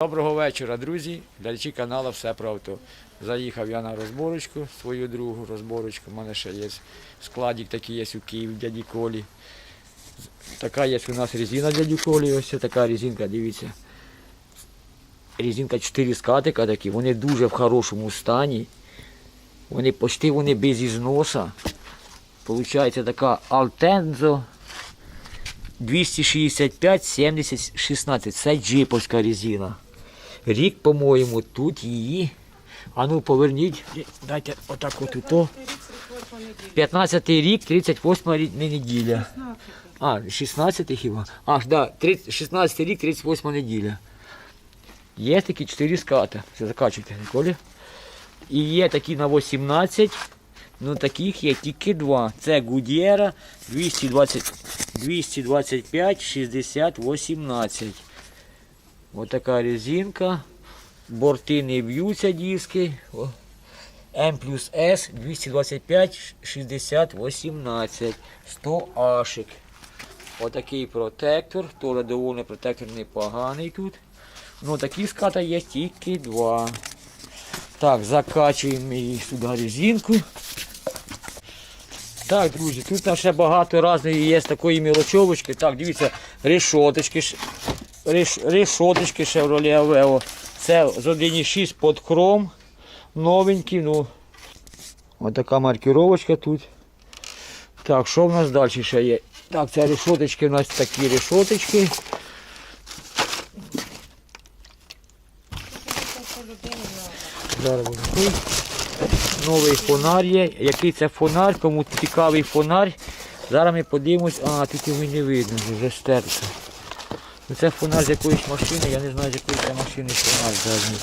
Доброго вечора, друзі, глядачі каналу Все про авто. Заїхав я на розборочку, свою другу розборочку. У мене ще є складик такий є у Києві дяді Колі. Така є у нас резина дяді Колі. Ось така резинка, дивіться. Резинка 4 скатика такі, вони дуже в хорошому стані. Вони почти вони без ізноса. Получається така Altenzo 265 70 16. Це джиповська резина. Рік, по-моєму, тут її. А ну поверніть, дайте отак от ото. 15 рік, 38 рік, неділя. А, 16 хіба? А, да, 30, 16 рік, 38 неділя. Є такі 4 ската. Все, закачуйте, Ніколі. І є такі на 18. Ну таких є тільки два. Це Гудєра 220, 225 60 18. Ось така резинка. Борти не б'ються диски. М плюс С 225 60 18. 100 ашик. Отакий протектор. Тоже доволі протектор непоганий тут. Ну такі ската є тільки два. Так, закачуємо її сюди резинку. Так, друзі, тут ще багато різної є такої мілочовочки. Так, дивіться, решоточки, решоточки Chevrolet Aveo. Це з 1.6 під хром. Новенькі, ну. Ось така маркіровочка тут. Так, що в нас далі ще є? Так, це решоточки, у нас такі решоточки. Зараз. Новий фонар є. Який це фонар, кому цікавий фонар. Зараз ми подивимось, а тут його не видно, вже стерто. Ну, Це фонар з якоїсь машини, я не знаю з якої це машини фонар задній.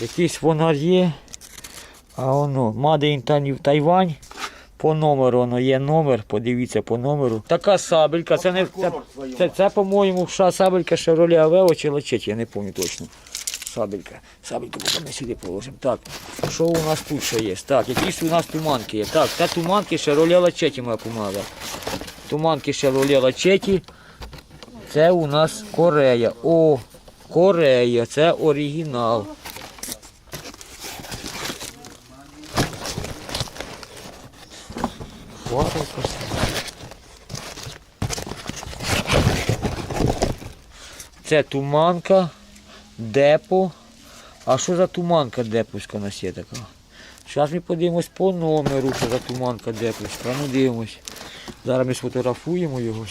Якийсь фонар є. А воно, Made in Taiwan- Taiwan. По номеру воно є номер, подивіться по номеру. Така сабелька, це не це, це, це по-моєму, сабелька Chevrolet Aveo чи Лачеті, я не пам'ятаю точно. Сабелька. Сабельку поки ми сюди положимо. Так, що у нас тут ще є? Так, якісь у нас туманки є. Так, це туманки Chevrolet Лачеті моя помада. Туманки Chevrolet Лачеті. Це у нас Корея. О, Корея, це оригінал. Це туманка, депо. А що за туманка депуська у є така? Зараз ми подивимось по номеру, що за туманка депуська. Ну дивимось. Зараз ми сфотографуємо його.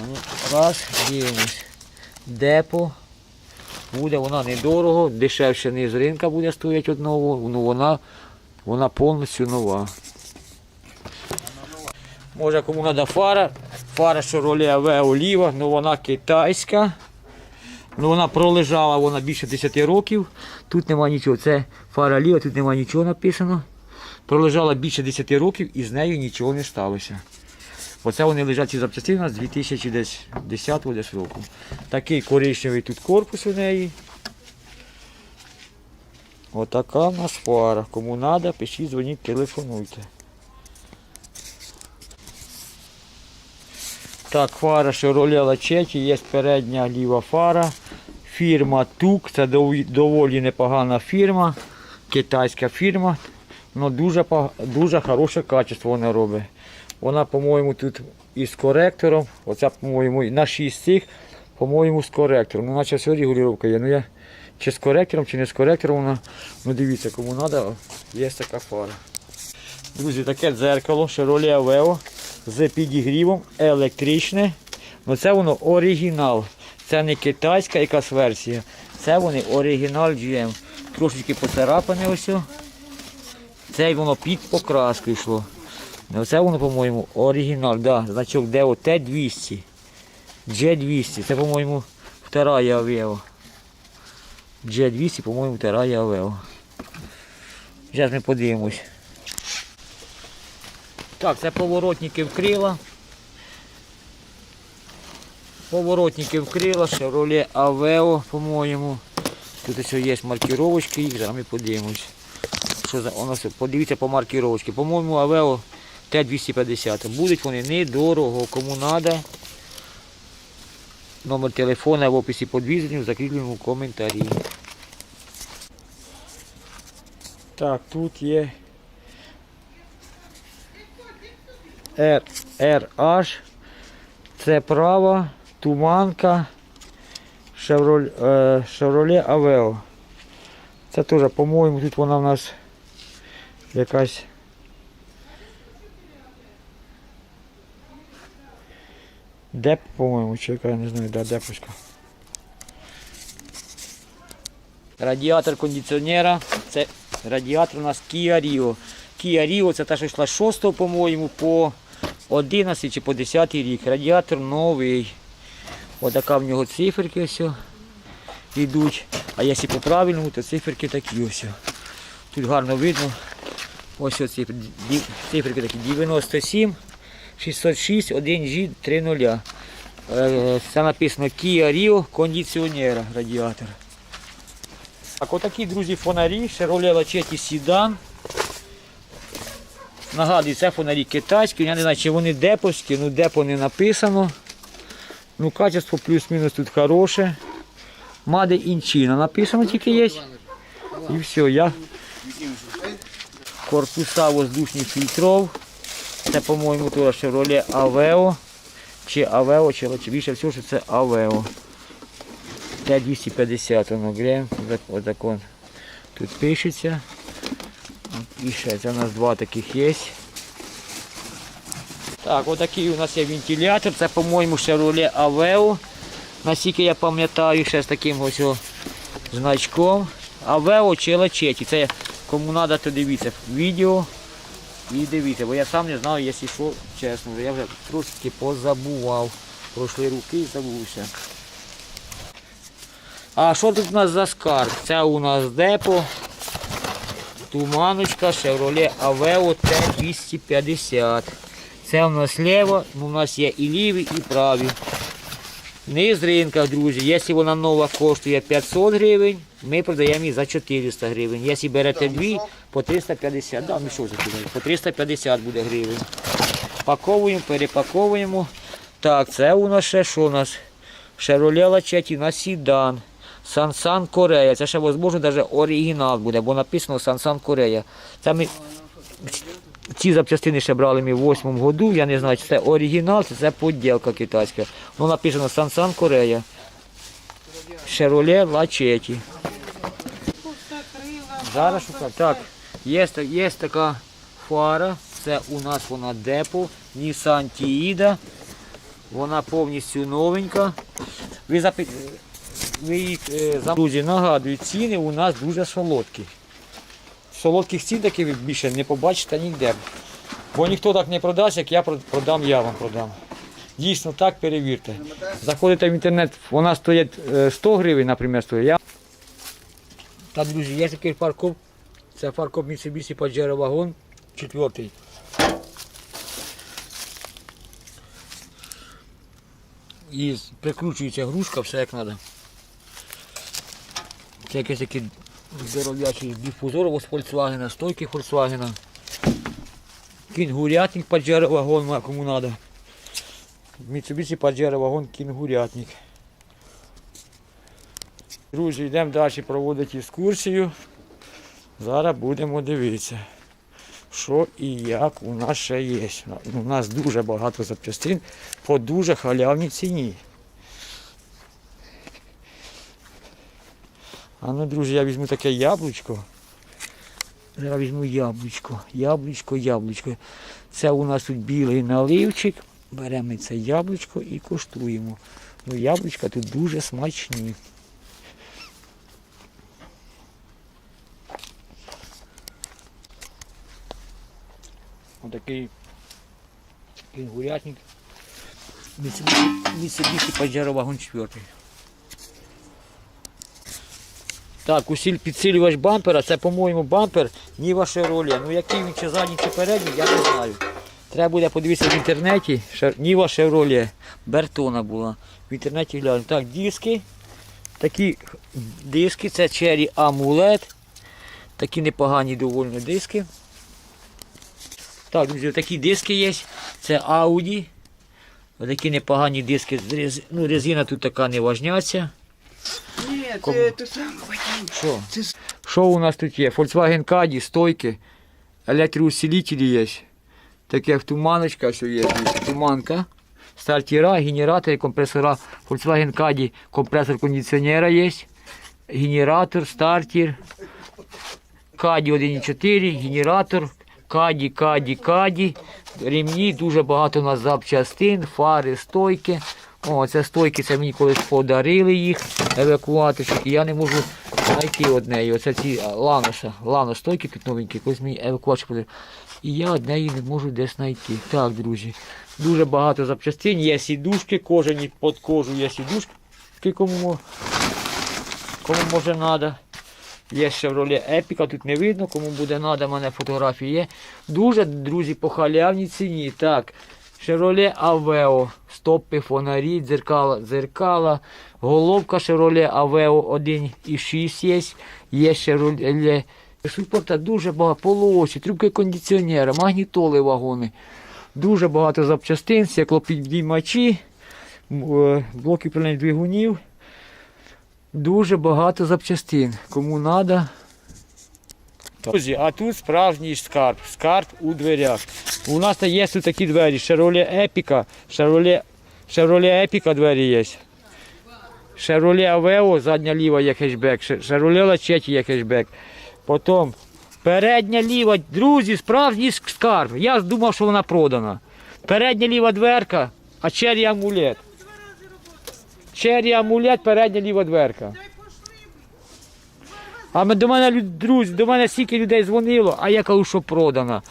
Ну, Раз, дивимось. Депо. Буде вона недорого, дешевше не з ринка буде стояти одного, ну вона, вона повністю нова. Може кому треба фара. Фара Chevrolet Aveo оліва, ну вона китайська. Ну вона пролежала вона більше 10 років. Тут нема нічого. Це фара ліва, тут нема нічого написано. Пролежала більше 10 років і з нею нічого не сталося. Оце вони лежать ці запчастини у нас з 2010 десь року. Такий коричневий тут корпус у неї. Отака в нас фара. Кому треба, пишіть, дзвоніть, телефонуйте. Так, фара Chevrolet Lachetti, є передня ліва фара. Фірма ТУК, це доволі непогана фірма, китайська фірма. Ну, дуже, дуже хороше качество вона робить. Вона, по-моєму, тут із коректором. Оця, по-моєму, на 6 цих, по-моєму, з коректором. Ну, наче все регулювання є. Ну, я чи з коректором, чи не з коректором вона. Ну дивіться, кому треба, є така фара. Друзі, таке дзеркало Chevrolet Aveo з підігрівом, електричне. Ну це воно оригінал. Це не китайська якась версія. Це вони оригінал GM. Трошечки поцарапане ось. Це воно під покраску йшло. Ну, Це воно, по-моєму, оригінал. Да, значок ДО Т200. G200. Це, по-моєму, вторая Aveo. G200, по-моєму, вторая Aveo. Зараз ми подивимось. Так, це поворотники вкрила. Поворотники вкрила, Chevrolet Aveo, по-моєму. Тут ось є маркировочки їх, зараз ми подивимось. Що за, воно, подивіться по маркировочці. По-моєму, Aveo Т-250. Будуть вони недорого. Кому треба, номер телефона в описі під відео, в закріпленому коментарі. Так, тут є RH. Це права, туманка, Chevrolet, е, Aveo. Це теж, по-моєму, тут вона в нас якась. Деп, по-моєму, чи яка, я не знаю, да, депочка. Радіатор кондиціонера. Це радіатор у нас Kia Rio. Kia Rio це та, що йшла з 6 по-моєму, по 11 чи по 10 рік. Радіатор новий. Отака в нього циферки ось йдуть. А якщо по правильному, то циферки такі ось. Тут гарно видно. Ось ді- циферки такі 97 606 1G 30. Е, Це написано Kia Rio кондиціонера радіатор. Так, отакі, друзі, фонарі, Chevrolet Lachetti Sedan. Нагадую, це фонарі китайські, я не знаю, чи вони деповські, ну депо не написано. Ну, качество плюс-мінус тут хороше. In China написано тільки є. І все, я. Корпуса воздушних фільтров. Це, по-моєму, теж Chevrolet Aveo. Чи Aveo, чи, більше всього, що це Aveo. Т-250, воно глянь, отак он тут пишеться. І ще це у нас два таких є. Так, отакий у нас є вентилятор, це, по-моєму, Chevrolet Aveo. Наскільки я пам'ятаю, ще з таким ось значком. Aveo чи Lachetti. Це кому треба, то дивіться відео і дивіться, бо я сам не знаю, якщо що, чесно, я вже трошки позабував. Пройшли руки і забувся. А що тут у нас за скарб? Це у нас депо. Туманочка Chevrolet Aveo T250. Це у нас ліво, ну, у нас є і ліві, і праві. Низ ринка, друзі. Якщо вона нова коштує 500 гривень, ми продаємо її за 400 гривень. Якщо берете дві, по 350, да, ну що по 350 буде гривень. Паковуємо, перепаковуємо. Так, це у нас ще що у нас? Chevrolet Lachetti на Сідан. Сансан Корея. Це ще, можливо, навіть оригінал буде, бо написано Сансан Корея. Це ми ці запчастини ще брали ми в 8 году. Я не знаю, чи це оригінал, чи це поділка китайська. Воно написано Сансан Корея. Chevrolet Lachetti. Зараз шукаю. Так, є, є така фара. Це у нас вона депо. Nissan Tiida. Вона повністю новенька. Ви запи... Ви їх, е, Друзі, нагадую, ціни у нас дуже солодкі. Солодких цін таких більше не побачите ніде. Бо ніхто так не продасть, як я продам, я вам продам. Дійсно так, перевірте. Заходите в інтернет, вона стоїть е, 100 гривень, наприклад, стоїть. Я... Та, друзі, є такий фаркоп. Це фаркоп Mitsubishi Pajero Wagon, четвертий. І прикручується грушка, все як треба. Це якийсь такий здоров'ячий дифузор з Volkswagen, стойки Volkswagen. Кінгурятник Pajero а кому треба. Mitsubishi Pajero Wagon кінгурятник. Друзі, йдемо далі проводити екскурсію. Зараз будемо дивитися, що і як у нас ще є. У нас дуже багато запчастин по дуже халявній ціні. А ну, друзі, я візьму таке яблучко. Зараз візьму яблучко. Яблучко, яблучко. Це у нас тут білий наливчик. Беремо це яблучко і коштуємо. Ну, яблучка тут дуже смачні. Отакий кінгурятник. Mitsubishi Pajero Wagon 4. Так, усіль підсилювач бампера, це, по-моєму, бампер Ніва Chevrolet. Ну який він чи задній, чи передній, я не знаю. Треба буде подивитися в інтернеті. Ніва Chevrolet. Бертона була. В інтернеті глянути. Так, диски. Такі диски, це Cherry Amulet. Такі непогані доволі диски. Так, друзі, такі диски є. Це Audi. Такі непогані диски. Ну, резина тут така не важняться. Ні, це то саме Вадим. Що? Це Що у нас тут є? Volkswagen Caddy, стойки, електроусилителі є. Таке в туманочка, що є, туманка. Стартера, генератори, компресора. Volkswagen Caddy, компресор кондиціонера є. Генератор, стартер. Caddy 1.4, генератор. Caddy, Caddy, Caddy. Ремні, дуже багато у нас запчастин, фари, стойки. О, це стойки, це мені колись подарили їх, евакуаторщики. Я не можу знайти однеї. Оце ці а, ланоса. Ланос стойки тут новенькі, колись мені евакуаторщик подарив. І я однеї не можу десь знайти. Так, друзі. Дуже багато запчастин. Є сідушки, кожені під кожу є сідушки, кому, кому може треба. Є Chevrolet Epica, тут не видно, кому буде треба, в мене фотографії є. Дуже, друзі, по халявній ціні. Так, Chevrolet Aveo, стопи, фонарі, дзеркала, дзеркала, головка Chevrolet Aveo 1.6 є. Є Chevrolet Супорта дуже багато, полуосі, трубки кондиціонера, магнітоли вагони. Дуже багато запчастин, стеклопідіймачі, е, блоки управління двигунів. Дуже багато запчастин. Кому треба. Друзі, а тут справжній скарб. Скарб у дверях. У нас є тут такі двері. Chevrolet Epica. Chevrolet, Chevrolet Epica двері є. Chevrolet Aveo, задня ліва є хетчбек. Chevrolet Lachetti є хетчбек. Потім передня ліва, друзі, справжній скарб. Я думав, що вона продана. Передня ліва дверка, а чері амулет. Чері амулет, передня ліва дверка. А до мене друзі, до мене стільки людей дзвонило, а я кажу, що продана.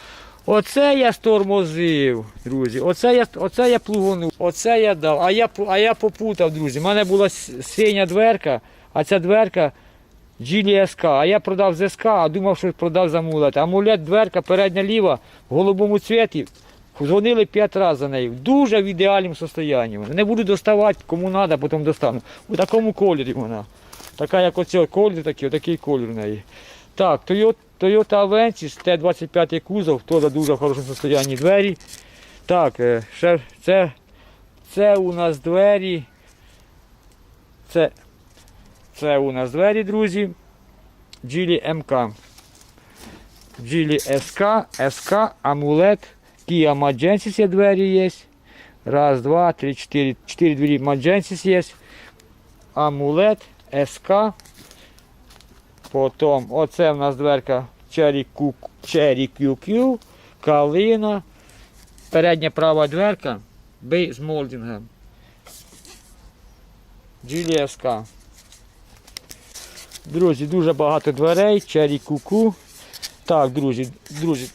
Оце я стормозив, друзі. Оце я, оце я плугонув, оце я дав. А я, а я попутав, друзі. У мене була синя дверка, а ця дверка Geely SK. А я продав з СК, а думав, що продав за амулет. Амулет, дверка, передня ліва, в голубому цвіті. Дзвонили п'ять разів за нею. Дуже в ідеальному стані. Не буду доставати, кому треба, потім достану. У такому кольорі вона. Така, як оцей колір, такий, отакий колір в неї. Так, Toyota, Avensis, Т-25 кузов, теж дуже в хорошому стані двері. Так, е, ще, це, це у нас двері. Це, це у нас двері, друзі. Geely MK. Geely SK, SK, амулет. Kia Magensis є двері є. Раз, два, три, чотири. Чотири двері Magensis є. Амулет, СК. Потім оце в нас дверка Cherry QQ, Калина. Передня права дверка Бей з молдингом. Geely SK. Друзі, дуже багато дверей, Cherry QQ. Так, друзі, друзі,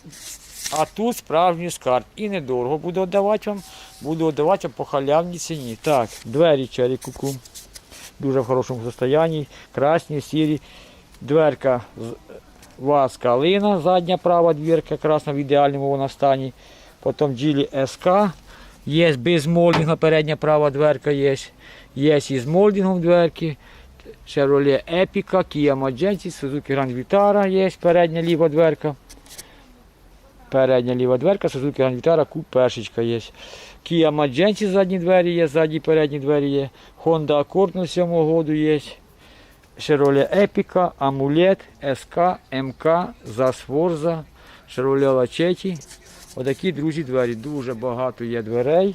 а тут справжній скарб. І недорого буду віддавати вам. Буду віддавати вам по халявній ціні. Так, двері Cherry QQ дуже в хорошому стані, красні, сірі. Дверка ВАЗ Калина, задня права дверка, красна в ідеальному вона стані. Потім Geely SK. Є без молдинга, передня права дверка є. Є і з молдингом дверки. Chevrolet Epica, Kia Magentis, Suzuki Grand Vitara є, передня ліва дверка. Передня ліва дверка, Suzuki Grand Vitara, купешечка є. Kia Magentis задні двері є, задні передні двері є. Honda Accord на 7 году є. Chevrolet Epica, Amulet, SK, МК, Засворза, Chevrolet Lachetti. Отакі, друзі, двері. Дуже багато є дверей.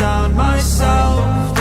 down, myself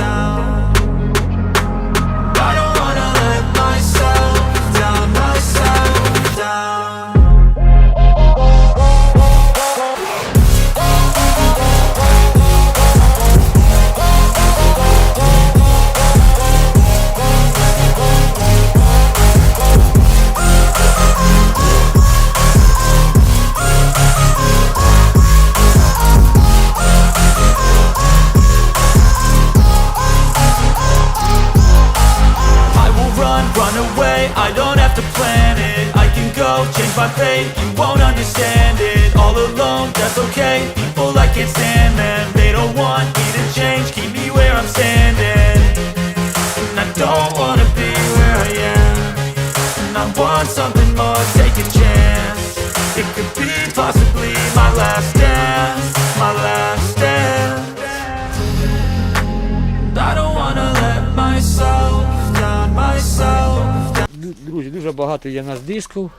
Друзі, дуже багато є у нас дисків.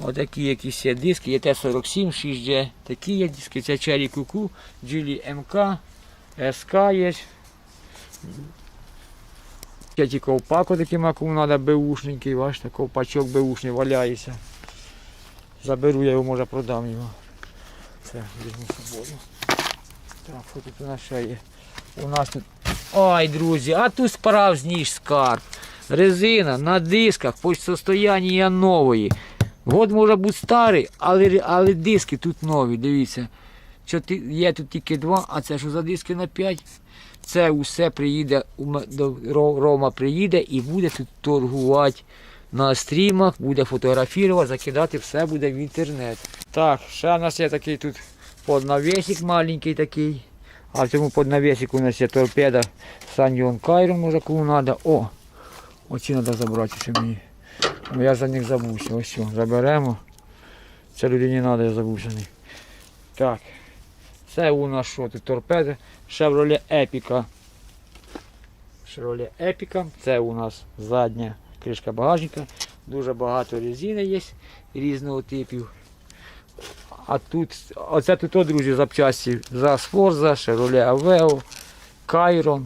Отакі якісь є диски, є Т-47, 6G. Такі є диски, це Cherry Cuckoo, Geely MK, SK є. Ті ковпаку таким, кому треба беушненький, бачите, ковпачок беушний валяється. Заберу я його, може продам його. Це візьму з собою. Так, що тут у нас ще є? У нас тут. Ой, друзі, а тут справжній скарб. Резина на дисках по состояння нової. Год може бути старий, але, але диски тут нові. Дивіться. Є тут тільки два, а це що за диски на 5? Це усе приїде, Рома приїде і буде тут торгувати на стрімах, буде фотографувати, закидати, все буде в інтернет. Так, ще у нас є такий тут поднавесик маленький такий. А в цьому поднавесику у нас є торпеда Саньйон Кайрон, може кому треба. О! Оці треба забрати ще мені. Бо я за них забувся. Ось все, заберемо. Це людині треба, я забувся. Так. Це у нас що тут торпеда. Chevrolet Epica. Chevrolet Epica. Це у нас задня кришка багажника. Дуже багато резини є різного типів. А тут, оце тут, о, друзі, запчасті за Forza, Chevrolet Aveo, Chiron,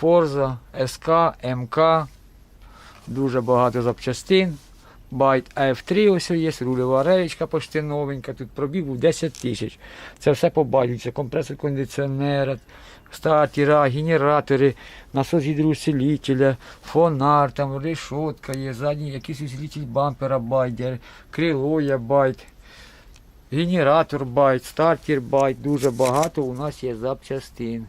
Forza, SK, МК. Дуже багато запчастин. Байт AF3 ось є, рульова речка почти новенька. Тут пробіг був 10 тисяч. Це все побачиться. Компресор кондиціонера, стартера, генератори, насос гідроусилителя, фонар, там решетка є, задній якийсь усилитель бампера байт, крило є байт. Генератор байт, стартер байт, дуже багато у нас є запчастин.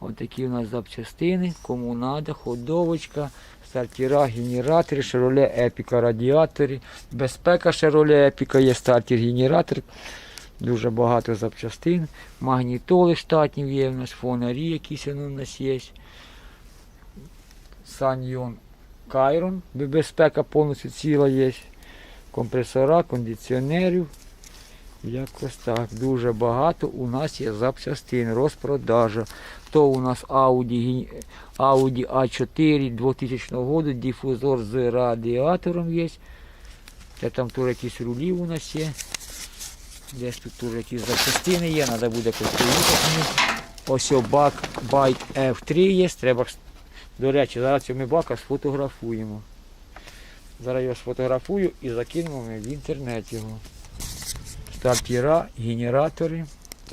Ось такі у нас запчастини, кому треба, ходовочка, стартера, генератори, Chevrolet Epica радіатори, безпека Chevrolet Epica, є стартер, генератор, дуже багато запчастин, магнітоли штатні є у нас, фонарі якісь у нас є. Саньйон Кайрон, безпека повністю ціла є. Компресора, кондиціонерів. Якось так. Дуже багато у нас є запчастин, розпродажа. То у нас Audi, Audi A4 2000 року, дифузор з радіатором є. Це там тут якісь рулі у нас є. Десь тут теж якісь запчастини є, треба буде поїхати. Ось бак Byte F3 є. Треба, до речі, зараз цього бака сфотографуємо. Зараз його сфотографую і закинемо в інтернет його стартера, генератори.